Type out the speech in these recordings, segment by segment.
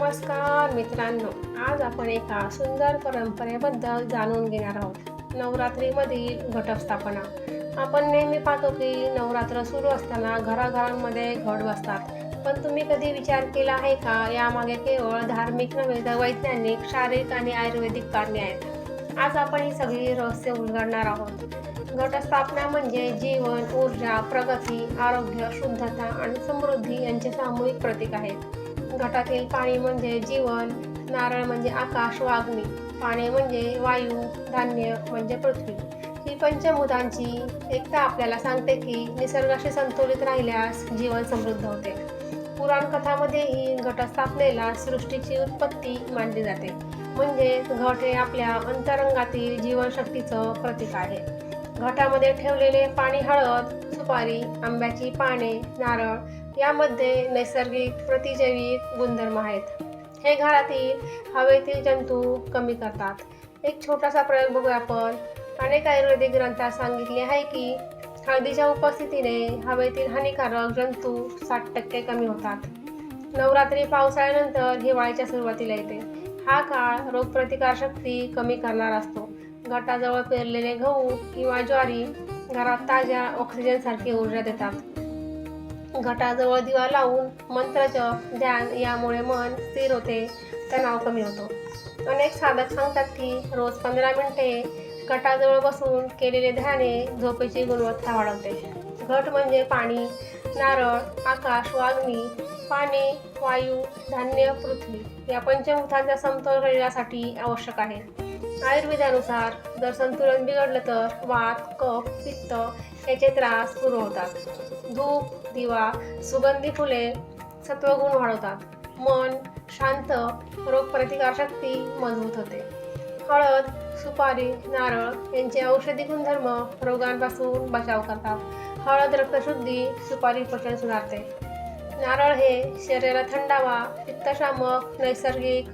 नमस्कार मित्रांनो आज आपण एका सुंदर परंपरेबद्दल जाणून घेणार आहोत. नवरात्रीमधील घटस्थापना. आपण नेहमी पाहतो की नवरात्र सुरू असताना घराघरांमध्ये घट बसतात. पण तुम्ही कधी विचार केला आहे का? यामागे केवळ धार्मिक नव्हे तर वैज्ञानिक शारीरिक आणि आयुर्वेदिक कारणे आहेत. आज आपण ही सगळी रहस्य उलगडणार आहोत. घटस्थापना म्हणजे जीवन ऊर्जा प्रगती आरोग्य शुद्धता आणि समृद्धी यांचे सामूहिक प्रतीक आहे. घटातील पाणी म्हणजे जीवन नारळ म्हणजे आकाश व अग्नी पाणी म्हणजे वायू धान्य म्हणजे पृथ्वी. ही पंचभूतांची एकता आपल्याला सांगते की निसर्गाशी संतुलित राहिल्यास जीवन समृद्ध होते. पुराण कथामध्येही घटस्थापनेला सृष्टीची उत्पत्ती मानली जाते. म्हणजे घट हे आपल्या अंतरंगातील जीवनशक्तीचं प्रतीक आहे. घटामध्ये ठेवलेले पाणी हळद सुपारी आंब्याची पाने नारळ यामध्ये नैसर्गिक प्रतिजैविक गुणधर्म आहेत. हे घरातील हवेतील जंतू कमी करतात. एक छोटासा प्रयोग बघूया आपण. अनेक आयुर्वेदिक ग्रंथात सांगितले आहे की हळदीच्या उपस्थितीने हवेतील हानिकारक जंतू साठ टक्के कमी होतात. नवरात्री पावसाळ्यानंतर हिवाळ्याच्या सुरुवातीला येते. हा काळ रोगप्रतिकारशक्ती कमी करणारा असतो. गटाजवळ पेरलेले गहू किंवा ज्वारी घरात ताज्या ऑक्सिजनसारखी ऊर्जा देतात. घटाजवळ दिवा लावून मंत्रजप ध्यान यामुळे मन स्थिर होते तणाव कमी होतो. अनेक साधक सांगतात की रोज पंधरा मिनिटे घटाजवळ बसून केलेले ध्याने झोपेची गुणवत्ता वाढवते. घट म्हणजे पाणी नारळ आकाश वाग्नी पाणी वायू धान्य पृथ्वी या पंचभूतांचा समतोल शरीरासाठी आवश्यक आहे. आयुर्वेदानुसार जर संतुलन बिघडलं तर वात कफ पित्त याचे त्रास सुरू होतात. धूप दिवा सुगंधी फुले सत्वगुण वाढवतात. मन शांत रोगप्रतिकारशक्ती मजबूत होते. हळद सुपारी नारळ यांचे औषधी गुणधर्म रोगांपासून बचाव करतात. हळद रक्तशुद्धी सुपारी पचन सुधारते. नारळ हे शरीराला थंडावा पित्तशामक नैसर्गिक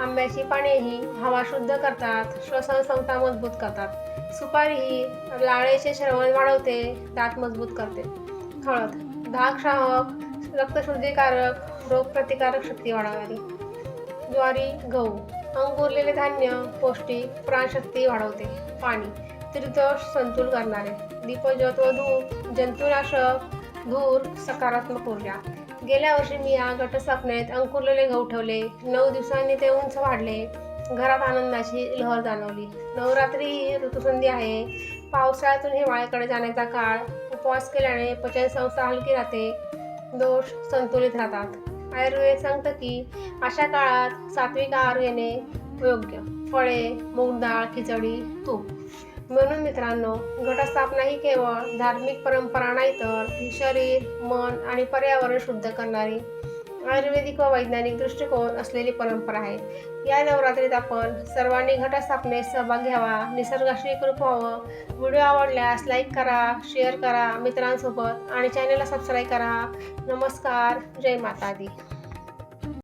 आंब्याची पानेही हवा शुद्ध करतात श्वसन संस्था मजबूत करतात. सुपारी ही लाळेचे श्रवण वाढवते दात मजबूत करते. हळद. धाकशाहक रक्तशुद्धीकारक रोगप्रतिकारक शक्ती वाढवणारी ज्वारी गहू अंकुरलेले धान्य पौष्टिक प्राणशक्ती वाढवते. पाणी त्रिदोष संतुल करणारे. दीपज्योत व धूप जंतुनाशक धूर सकारात्मक ऊर्जा. गेल्या वर्षी मी या घटस्थापनेत अंकुरलेले गहू ठेवले. नऊ दिवसांनी ते उंच वाढले. घरात आनंदाची लहर जाणवली. नवरात्री ही ऋतुसंधी आहे. पावसाळ्यातून हिवाळ्याकडे जाण्याचा काळ उपवास केल्याने पचन संस्था हलकी राहते दोष संतुलित राहतात. आयुर्वेद सांगतं की अशा काळात सात्विक आहार घेणे योग्य. फळे मूग डाळ खिचडी तूप. म्हणून मित्रांनो घटस्थापना ही केवळ धार्मिक परंपरा नाही तर ही शरीर मन आणि पर्यावरण शुद्ध करणारी आयुर्वेदिक व वैज्ञानिक दृष्टिकोन असलेली परंपरा आहे. या नवरात्रीत आपण सर्वांनी घटस्थापनेत सहभाग घ्यावा निसर्गाशी एकरूप व्हावं. व्हिडिओ आवडल्यास लाईक करा शेअर करा मित्रांसोबत आणि चॅनलला सबस्क्राईब करा. नमस्कार. जय माता दी